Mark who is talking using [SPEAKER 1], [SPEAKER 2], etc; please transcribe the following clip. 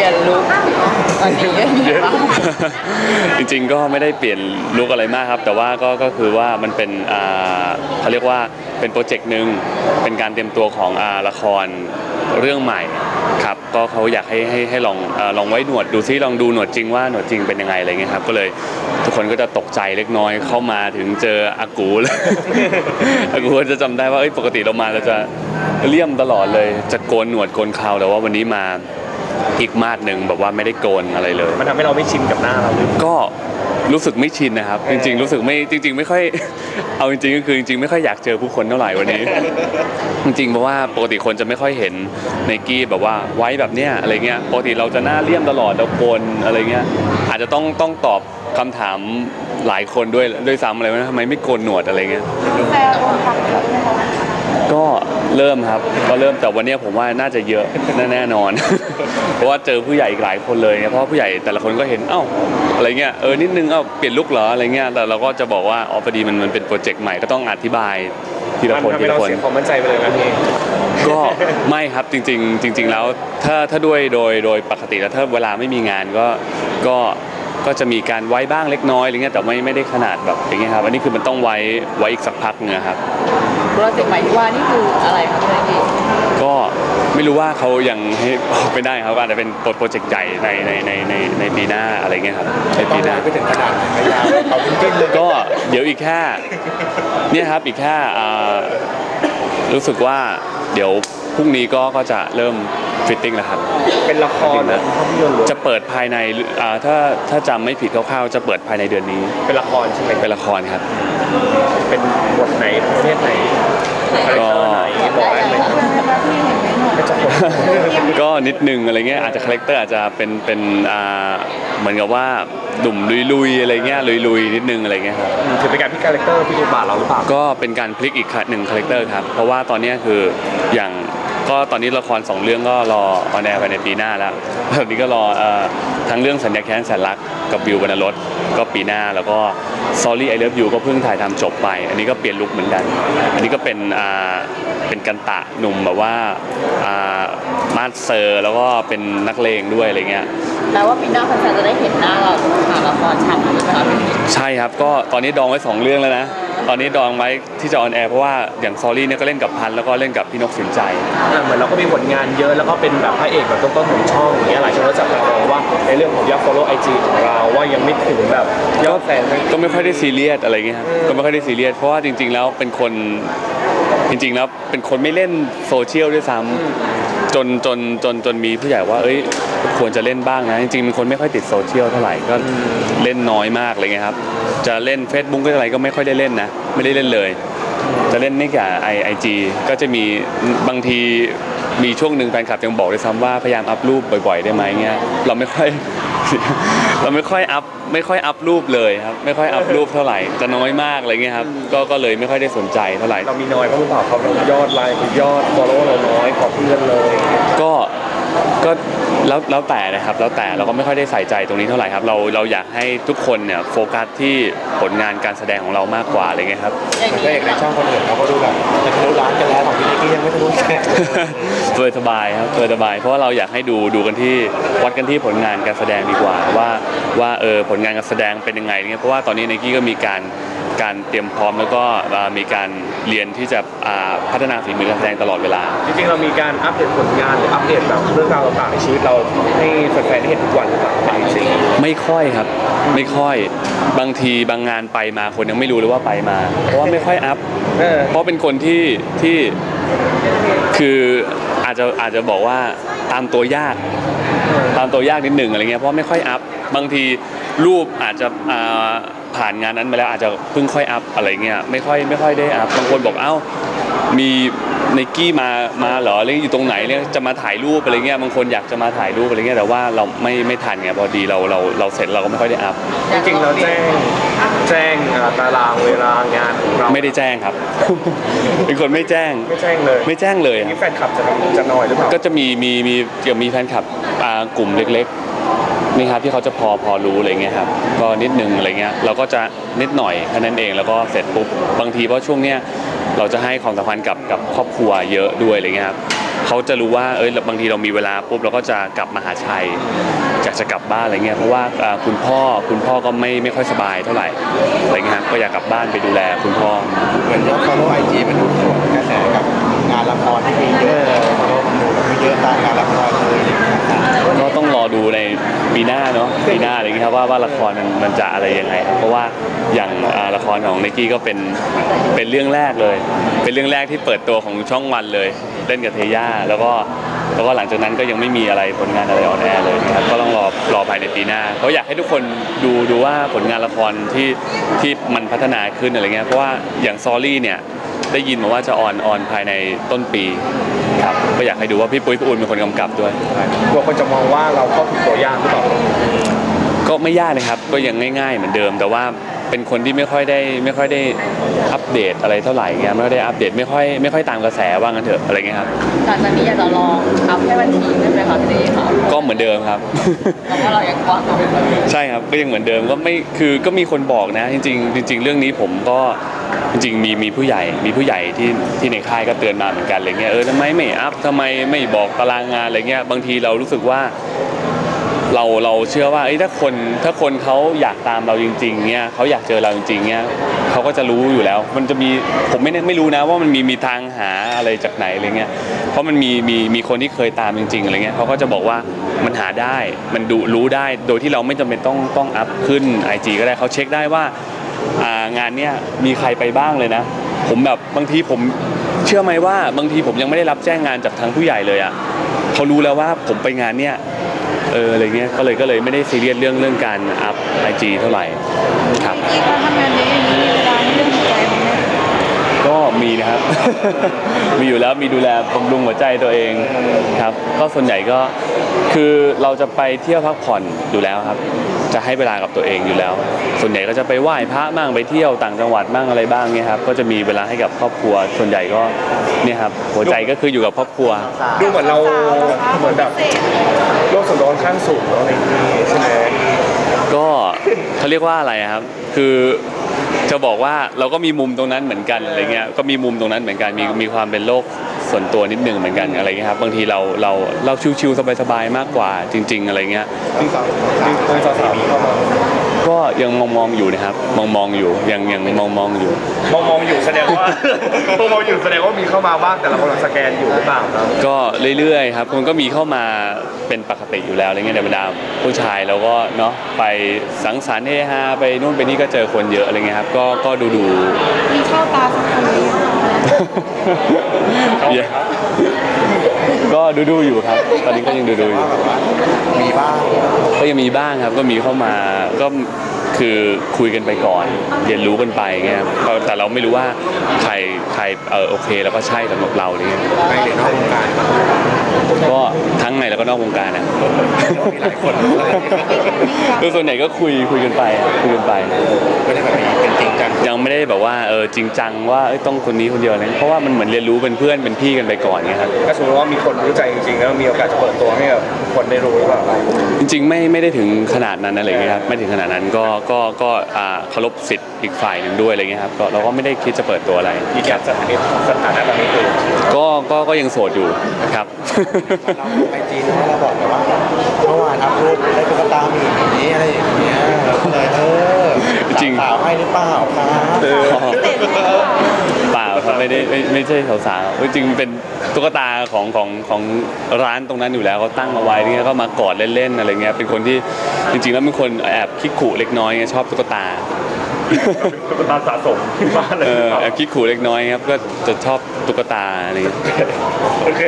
[SPEAKER 1] ลี่ยนลุควันนี้ยังไงบ้าง
[SPEAKER 2] จริงๆก็ไม่ได้เปลี่ยนลุกอะไรมากครับ แต่ว่าก็ก็คือว่ามันเป็นอ่าเขาเรียกว่าเป็นโปรเจกต์หนึ่งเป็นการเตรียมตัวของอ่าละครเรื่องใหม่ครับก็เขาอยากให้ให้ให้ลองเอ่อลองไว้หนวดดูซิลองดูหนวดจริงว่าหนวดจริงเป็นยังไงอะไรเงี้ยครับก็เลยทุกคนก็จะตกใจเล็กน้อยเข้ามาถึงเจออากูเลย อากูจะจำได้ว่าเอ้ยปกติเรามาเราจะเลี่ยมตลอดเลยจะโกนหนวดโกนเคราแต่ว่าวันนี้มา อีกมาดหนึ่งแบบว่าไม่ได้โกนอะไรเลย
[SPEAKER 3] มันทำให้เราไม่ชินกับหน้าเราเลย
[SPEAKER 2] ก็รู้สึกไม่ชินนะครับ จริง ๆ รู้สึกไม่จริง ๆ ไม่ค่อยเอาจริงๆก็คือจริงๆไม่ค่อยอยากเจอผู้คนเท่าไหร่วันนี้ จริงๆเพราะว่าปกติคนจะไม่ค่อยเห็นในกี้แบบว่าไว้แบบเนี้ยอะไรเงี้ยปกติเราจะหน้าเลี่ยมตลอดเราโกนอะไรเงี้ยอาจจะต้องต้องตอบคำถามหลายคนด้วยด้วยซ้ำอะไรว่าทำไมไม่โกนหนวดอะไรเงี้ย
[SPEAKER 1] แฟนโอนตังค์เยอะไหมคะ
[SPEAKER 2] ก็เริ่มครับก็เริ่มแต่วันเนี้ยผมว่าน่าจะเยอะแน่ๆนอน เพราะว่าเจอผู้ใหญ่อีกหลายคนเลยเนี่ยเพราะว่าผู้ใหญ่แต่ละคนก็เห็นเอ้าอะไรเงี้ยเออนิดนึงเอ้าเปลี่ยนลุกเหรออะไรเงี้ยแต่เราก็จะบอกว่าอ๋อพอดีมันมันเป็นโปรเจกต์ใหม่ก็ต้องอธิบายทีละ
[SPEAKER 3] มัน
[SPEAKER 2] คน
[SPEAKER 3] ทำ
[SPEAKER 2] ที
[SPEAKER 3] ให้เรา
[SPEAKER 2] ละคน
[SPEAKER 3] เสียความมั่นใจไปเลยนะพี่
[SPEAKER 2] ก็ไม่ครับจริง ๆ จริง ๆ แล้วถ้าถ้าด้วยโดยโดยปกติแล้วถ้าเวลาไม่มีงานก็ก็ก็จะมีการไว้บ้างเล็กน้อยอะไรเงี้ยแต่ไม่ไม่ได้ขนาดแบบอย่างเงี้ยครับอันนี้คือมันต้องไว้ไว้อีกสักพักเนึงครับ
[SPEAKER 1] โปรเจกต์ใหม่ที่ว่านี่คืออะไรครับพี่ ก็
[SPEAKER 2] ไม่รู้ว่าเขายังให้บอกไม่ได้ครับอาจจะเป็นโปรเจกต์ใหญ่ในในในในในปีหน้าอะไรเงี้ยครับใน
[SPEAKER 3] ต้อ
[SPEAKER 2] ปี
[SPEAKER 3] ง
[SPEAKER 2] หน้า
[SPEAKER 3] ไปถึงขนาดไหนพยายามเอาจริงๆเลย
[SPEAKER 2] ก็เดี๋ยวอีกแค่เนี่ยครับอีกแค่อ่ารู้สึกว่าเดี๋ยว รุ่งนี้ก็ก็จะเริ่มฟิตติ้งแล้วครับ
[SPEAKER 3] เป็นละครหรือภาพยนตร์หรือ
[SPEAKER 2] จะเปิดภายในอ่าถ้าถ้าจำไม่ผิดคร่าวๆจะเปิดภายในเดือนนี้
[SPEAKER 3] เป็นละครใช่ไหม
[SPEAKER 2] เป็นละครครับ
[SPEAKER 3] เป็นบทไหนประเภทไหนคาแรคเตอร์ไหนบอกได้ไหมก็จะคน
[SPEAKER 2] ก็นิดนึงอะไรเงี้ยอาจจะคาแรคเตอร์อาจจะเป็นเป็นอ่าเหมือนกับว่าหนุ่มลุยๆอะไรเงี้ยลุยๆนิดนึงอะไรเงี้ยครับ
[SPEAKER 3] ถือเป็นการพิกคาแรคเตอร์พี่ดูบาทเราหรือเปล่า
[SPEAKER 2] ก็เป็นการพลิกอีกหนึ่งคาแรคเตอร์ครับ เพราะว่าตอนเนี้ยคืออย่าง ก็ตอนนี้ละครสองเรื่องก็รอออนแอร์ภายในปีหน้าแล้วตอนนี้ก็รอเอ่อทั้งเรื่องสัญญาแค้นแสนรักกับวิวบรรณรสก็ปีหน้าแล้วก็ Sorry I Love You ก็เพิ่งถ่ายทำจบไป อันนี้ก็เปลี่ยนลุคเหมือนกัน อันนี้ก็เป็นอ่าเป็นกันตะหนุ่มแบบว่าอ่ามาสเซอร์แล้วก็เป็นนักเลงด้วยอะไรเงี้ย
[SPEAKER 1] แปลว่าปีหน้าแฟนๆจะได้เห็นหน้าเราผ่านละครฉากนี้ไหมคะพี่กี้
[SPEAKER 2] ใช่ครับ ก็ตอนนี้ดองไว้ 2 เรื่องแล้วนะ ตอนนี้ดองไว้ที่จะออนแอร์เพราะว่าอย่างซอรี่เนี่ยก็เล่นกับพันธุ์แล้วก็เล่นกับพี่นกสินใจ
[SPEAKER 3] อะเหมือนเราก็มีผลงานเยอะแล้วก็เป็นแบบพระเอกแบบต้นๆของช่องอย่างเงี้ยหลายช่องก็จับตามองว่าในเรื่องของยอด follow IG ของเราว่ายังไม่ถึงแบบยอดแฟนไม่
[SPEAKER 2] ก็ไม่ค่อยได้ซีเรียสอะไรเงี้ยครับก็ไม่ค่อยได้ซีเรียสเพราะว่าจริง ๆ แล้วเป็นคนจริงๆแล้วเป็นคนไม่เล่นโซเชียลด้วยซ้ำ จนจนจนจนมีผู้ใหญ่ว่า เอ้ย ควรจะเล่นบ้างนะ จริงๆเป็นคนไม่ค่อยติดโซเชียลเท่าไหร่ก็เล่นน้อยมากอะไรเงี้ยครับ จะเล่น Facebook ก็อะไรก็ไม่ค่อยได้เล่นนะ ไม่ได้เล่นเลย จะเล่นไม่กับไอไอจีก็จะมีบางทีมีช่วงหนึ่งแฟนคลับยังบอกด้วยซ้ำว่าพยายามอัพรูปบ่อยๆ ได้ไหมเงี้ยเราไม่ค่อย เราไม่ค่อยอัพไม่ค่อยอัพรูปเลยครับไม่ค่อยอัพรูปเท่าไหร่จะน้อยมากอะไรเงี้ยครับก็ก็เลยไม่ค่อยได้สนใจเท่าไหร่
[SPEAKER 3] เรามีน้อยเพราะเปล่าเขายอดไลค์หรือยอด follow เราน้อยกว่าเพื่อนเลย
[SPEAKER 2] ก็ ก็แล้วแล้วแต่นะครับแล้วแต่เราก็ไม่ค่อยได้ใส่ใจตรงนี้เท่าไหร่ครับเราเราอยากให้ทุกคนเนี่ยโฟกัสที่ผลงานการแสดงของเรามากกว่าอะไรเงี้ยครับ
[SPEAKER 1] อย่าง
[SPEAKER 3] พ
[SPEAKER 1] นี้
[SPEAKER 3] ระเอกในช่องคนอื่นเขาก็ดูแบบจะทะลุล้านกันแล้วของพี่นิกกี้ยังไม่ทะลุแค่
[SPEAKER 2] สบายสบายครับสบายสบาย เพราะว่าเราอยากให้ดูดูกันที่วัดกันที่ผลงานการแสดงดีกว่า ว่าว่าเออผลงานการแสดงเป็นยังไงเนี่ยเพราะว่าตอนนี้ไนกี้ก็มีการ การเตรียมพร้อมแล้วก็อ่ามีการเรียนที่จะอ่าพัฒนาฝีมือการแสดงตลอดเวลา
[SPEAKER 3] จริงๆเรามีการอัปเดตผลงานหรืออัปเดตแบบเรื่องราวต่างๆในชีวิตเราให้แฟนๆได้เห็นทุกวันหรือเปล่าจริง
[SPEAKER 2] ไม่ค่อยครับไม่ค่อยบางทีบางงานไปมาคนยังไม่รู้เลยว่าไปมา เพราะว่าไม่ค่อยอัพ
[SPEAKER 3] เออ
[SPEAKER 2] เพราะเป็นคนที่ที่คืออาจจะอาจจะบอกว่าตามตัวยากตามตัวยากนิดหนึ่งอะไรเงี้ยเพราะไม่ค่อยอัพบางทีรูปอาจจะอ่า ผ่านงานนั้นไปแล้วอาจจะเพิ่งค่อยอัพอะไรเงี้ยไม่ค่อยไม่ค่อยได้อัพบางคนบอกเอ้ามีไนกี้มามาเหรออะไรอยู่ตรงไหนเนี่ยจะมาถ่ายรูปอะไรเงี้ยบางคนอยากจะมาถ่ายรูปอะไรเงี้ยแต่ว่าเราไม่ไม่ทันไงพอดีเราเราเราเสร็จเราก็ไม่ค่อยได้อัพ
[SPEAKER 3] ๆจริงๆเราแจ้งแจ้งอ่าตารางเวลางานของเรา
[SPEAKER 2] ไม่ได้แจ้งครับ เป็นคนไม่แจ้ง
[SPEAKER 3] ไม่แจ้งเลย
[SPEAKER 2] ไม่แจ้งเลย
[SPEAKER 3] อย่าง
[SPEAKER 2] ค
[SPEAKER 3] นี้
[SPEAKER 2] รับ
[SPEAKER 3] แฟนคลับจะจะน้อยหรือเปล่า
[SPEAKER 2] ก็จะมีมีมีเกี่ยวมีแฟนคลับอ่ากลุ่มเล็กๆ นี่ครับที่เขาจะพอพอรู้อะไรเงี้ยครับก็นิดนึงอะไรเงี้ยเราก็จะนิดหน่อยแค่นั้นเองแล้วก็เสร็จปุ๊บบางทีเพราะช่วงเนี้ยเราจะให้ความสำคัญกับกับครอบครัวเยอะด้วยอะไรเงี้ยครับเขาจะรู้ว่าเอ้ยบางทีเรามีเวลาปุ๊บเราก็จะกลับมาหาชัยอยากจะกลับบ้านอะไรเงี้ยเพราะว่าคุณพ่อคุณพ่อก็ไม่ไม่ค่อยสบายเท่าไหร่อะไรเงี้ยครับก็อยากกลับบ้านไปดูแลคุณพ่อ
[SPEAKER 4] เหมือนยอด follow IG มันดูสวนกระแสกับงานละครที่มีเยอะ follow มันมีเยอะตามงานละครอย่างเงี้ยครับ
[SPEAKER 2] ก็ต้องรอดูใน ปีหน้าเนาะปีหน้าอะไรเงี้ยครับว่าว่าละครมันมันจะอะไรยังไงครับเพราะว่าอย่างอ่าละครของไนกี้ก็เป็นเป็นเรื่องแรกเลย เป็นเรื่องแรกที่เปิดตัวของช่องวันเลยเล่นกับเทย่าแล้วก็แล้วก็หลังจากนั้นก็ยังไม่มีอะไรผลงานอะไรออนแอร์เลยนะครับก็ต้องรอรอภายในปีหน้าเขาะอยากให้ทุกคนดูดูว่าผลงานละครที่ที่มันพัฒนาขึ้นอะไรเงี้ยเพราะว่าอย่างซอรี่เนี่ยได้ยินมาว่าจะออนออนภายในต้นปี ครับก็อยากให้ดูว่าพี่ปุ้ยพี่อุ่นเป็นคนกำกับด้วย
[SPEAKER 3] กลัวคนจะมองว่าเราเข้าถึงตัวยากหรือเปล่า
[SPEAKER 2] ก็ไม่ยากนะครับก็ยังง่าย ๆ เหมือนเดิม แต่ว่าเป็นคนที่ไม่ค่อยได้ไม่ค่อยได้อัปเดตอะไรเท่าไหร่เงี้ยไม่ค่อยได้อัปเดตไม่ค่อยไม่ค่อยตามกระแสว่างั้นเถอะอะไรเงี้ยครับ
[SPEAKER 1] หลังจากนี้อยากจะลองเอาแค่บัญชีได้ไหมคะพี่เต้ค่ะ
[SPEAKER 2] ก็เหมือนเดิมครับ
[SPEAKER 1] เพราะว่าเรายังกว้างอยู่
[SPEAKER 2] ใช่ครับก็ยังเหมือนเดิมก็ไม่คือก็มีคนบอกนะ จริงๆจริง ๆ เรื่องนี้ผมก็ จริงๆมีมีผู้ใหญ่มีผู้ใหญ่ที่ที่ในค่ายก็เตือนมาเหมือนกันอะไรเงี้ยเออทำไมไม่อัพทำไมไม่บอกตารางงานอะไรเงี้ยบางทีเรารู้สึกว่าเราเราเชื่อว่าเอ้ถ้าคนถ้าคนเขาอยากตามเราจริง ๆเนี่ยเขาอยากเจอเราจริงๆเนี่ยเขาก็จะรู้อยู่แล้ว มันจะมีผมไม่ไม่รู้นะว่ามันมีมีทางหาอะไรจากไหนอะไรเงี้ยเพราะมันมีมีมีคนที่เคยตามจริง ๆอะไรเงี้ยเขาก็จะบอกว่ามันหาได้มันดูรู้ได้โดยที่เราไม่จำเป็นต้องต้องอัพขึ้น IG ก็ได้เขาเช็คได้ว่า งานเนี้ยมีใครไปบ้างเลยนะ ผมแบบบางทีผมเชื่อไหมว่าบางทีผมยังไม่ได้รับแจ้งงานจากทางผู้ใหญ่เลยอะเขารู้แล้วว่าผมไปงานเนี้ยเอออะไรเงี้ยก็เลยก็เลยไม่ได้ซีเรียสเรื่องเรื่องการอัพไอจีเท่าไหร่ครับ
[SPEAKER 1] อีกว่าทำงานเยอะอย่างนี้มีเวลาให้เรื่องหัวใจไหมแม่
[SPEAKER 2] ก็มีนะครับ มีอยู่แล้วมีดูแลบำรุงหัวใจตัวเองครับ ก็ส่วนใหญ่ก็คือเราจะไปเที่ยวพักผ่อนอยู่แล้วครับ จะให้เวลากับตัวเองอยู่แล้ว ส่วนใหญ่ก็จะไปไหว้พระบ้างไปเที่ยวต่างจังหวัดบ้างอะไรบ้างเนี่ยครับ ก็จะมีเวลาให้กับครอบครัว ส่วนใหญ่ก็เนี่ยครับหัวใจก็คืออยู่กับครอบครัว
[SPEAKER 3] ดูเหมือนเราเหมือนแบบโลกส่วนตัวค่อนข้างสูงเนาะในที่ใช่ไหม
[SPEAKER 2] ก็เขาเรียกว่าอะไรอะครับ คือจะบอกว่าเราก็มีมุมตรงนั้นเหมือนกันอะไรเงี้ย ก็มีมุมตรงนั้นเหมือนกัน มีมีความเป็นโลก ส่วนตัวนิดนึงเหมือนกันอะไรเงี้ยครับบางทีเราเราเราชิวๆสบายๆมากกว่าจริง ๆ อะไรเงี้ย
[SPEAKER 4] ซึ่งสาว
[SPEAKER 3] มีคนสาวๆเข้ามา
[SPEAKER 2] ก็ยังมองมองๆอยู่นะครับมองมองๆอยู่ยังยังมองมองๆอยู่
[SPEAKER 3] มองมองๆอยู่แสดงว่า มองมองๆอยู่แสดงว่ามีเข้ามาบ้างแต่เรากำลังสแกนอยู่หรือเปล่าครับ
[SPEAKER 2] ก็เรื่อยๆครับมันก็มีเข้ามาเป็นปกติอยู่แล้วอะไรเงี้ยในบรรดาผู้ชายเราก็เนาะไปสังสรรค์เฮฮาไปนู่นไปนี่ก็เจอคนเยอะอะไรเงี้ยครับก็ก็ดูดู
[SPEAKER 1] มีเข้าตาสักคนนี้
[SPEAKER 2] เยอะก็ดูดูๆอยู่ครับ ตอนนี้ก็ยังดูดูๆอยู่
[SPEAKER 4] ว่าแบบว่ามีบ้าง
[SPEAKER 2] ก็ยังมีบ้างครับก็มีเข้ามาก็คือคุยกันไปก่อน เรียนรู้กันไปเงี้ยครับก็แต่เราไม่รู้ว่าใครใครเออโอเคแล้วก็ใช่สำหรับเราอะไรเงี้ย
[SPEAKER 4] ในหรือนอกวงการ
[SPEAKER 2] ก็ทั้งในแล้วก็นอกวงการนะ
[SPEAKER 4] มีหลายคนเลย
[SPEAKER 2] คือส่วนใหญ่ก็คุยคุยกันไปคุยกันไป
[SPEAKER 4] ไม่ได้แบบมีเป็นจริงจัง
[SPEAKER 2] ยัง ไม่ได้แบบว่าเออจริงจังว่าเอ้ยต้องคนนี้คนเดียวนะเพราะว่ามันเหมือนเรียนรู้เป็นเพื่อนเป็นพี่กันไปก่อนเงี้ยครับ
[SPEAKER 3] ถ้าสมมติว่ามีคนรู้ใจจริงๆแล้วมีโอกาสจะเปิดตัวให้กับคนได้รู้หรือเปล่า
[SPEAKER 2] จริง ๆ ไม่ไม่ได้ถึงขนาดนั้นอะไรเงี้ยครับไม่ถึงขนาดนั้นก็ก็ก็อ่าเคารพสิทธิ์อีกฝ่ายหนึ่งด้วยอะไรเงี้ยครับก็เราก็ไม่ได้คิดจะเปิดตัวอะไร
[SPEAKER 3] อีกอย่างสถานะสถานะตอนนี้คือ
[SPEAKER 2] ก็ก็ก็ยังโสดอยู่นะครับ
[SPEAKER 4] เราไอจีนะเราบอกแบบว่าเมื่อวานอัพรูปได้ตุ๊กตาหมีอย่างนี้อะไรอย่างเงี้ยเราก็เลยเออ
[SPEAKER 2] จ ริง
[SPEAKER 4] สาวให้หรือเปล่าครับ
[SPEAKER 2] เปล่าครับไม่ได้ไม่ไม่ใช่สาวๆจริงๆเป็นตุ๊กตาของของของร้านตรงนั้นอยู่แล้วเขาตั้งเอาไว้เนี่ยก็มากอดเล่นๆอะไรเงี้ยเป็นคนที่จริง ๆ แล้วเป็นคนแอบคิดขู่เล็กน้อยไงชอบตุ๊กตา
[SPEAKER 3] ตุ๊กตาสะสมที่บ้านเลย
[SPEAKER 2] เออแอบคิดขู่เล็กน้อยครับก็จะชอบตุ๊กตาอะไรเงี้ย
[SPEAKER 3] โอเค